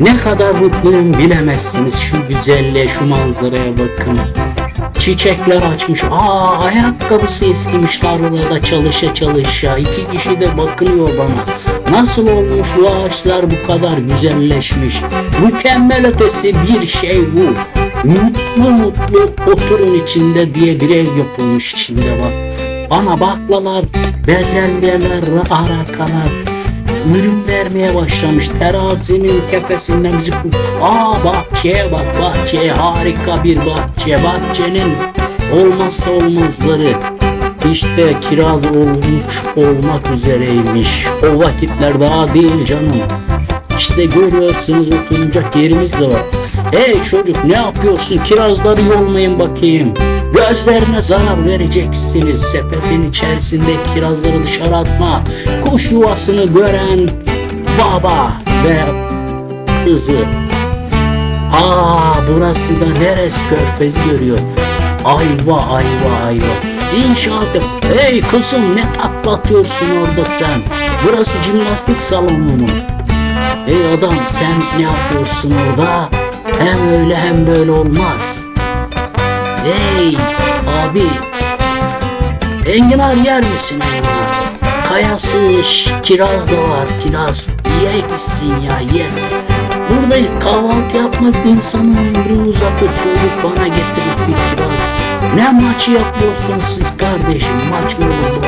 Ne kadar mutluyum bilemezsiniz şu güzelliğe, şu manzaraya bakın. Çiçekler açmış. Aa ayakkabısı eskimiş tarlada çalışa çalışa. İki kişi de bakıyor bana. Nasıl olmuş bu ağaçlar bu kadar güzelleşmiş. Mükemmel ötesi bir şey bu. Mutlu mutlu oturun içinde diye bir ev yapılmış içinde bak. Bana baklalar, bezelyeler, arakalar, ürün vermeye başlamış. Terazinin tepesinden bizi Aa bahçeye bak bahçeye harika bir bahçe. Bahçenin olmazsa olmazları. İşte kiraz olmuş olmak üzereymiş. O vakitler daha değil canım. İşte görüyorsunuz oturacak yerimiz de var. Hey çocuk ne yapıyorsun? Kirazları yolmayın bakayım. Gözlerine zarar vereceksiniz. Sepetin içerisinde kirazları dışarı atma. Kuş yuvasını gören baba ve kızı. Aa burası da neresi körfezi görüyor. Ayva ayva ayva. İnşaat yap. Hey kızım ne takla orada sen? Burası jimnastik salonu mu? Ey adam sen ne yapıyorsun orada? Hem öyle hem böyle olmaz. Hey abi. Enginar yer misin enginar? Kayası, ş- kiraz da var kiraz. Ye gitsin ya ye. Burada kahvaltı yapmak insanın ömrünü uzatır. Çocuk bana getirmiş bir kiraz. Ne maçı yapıyorsunuz siz kardeşim? Maç mı olur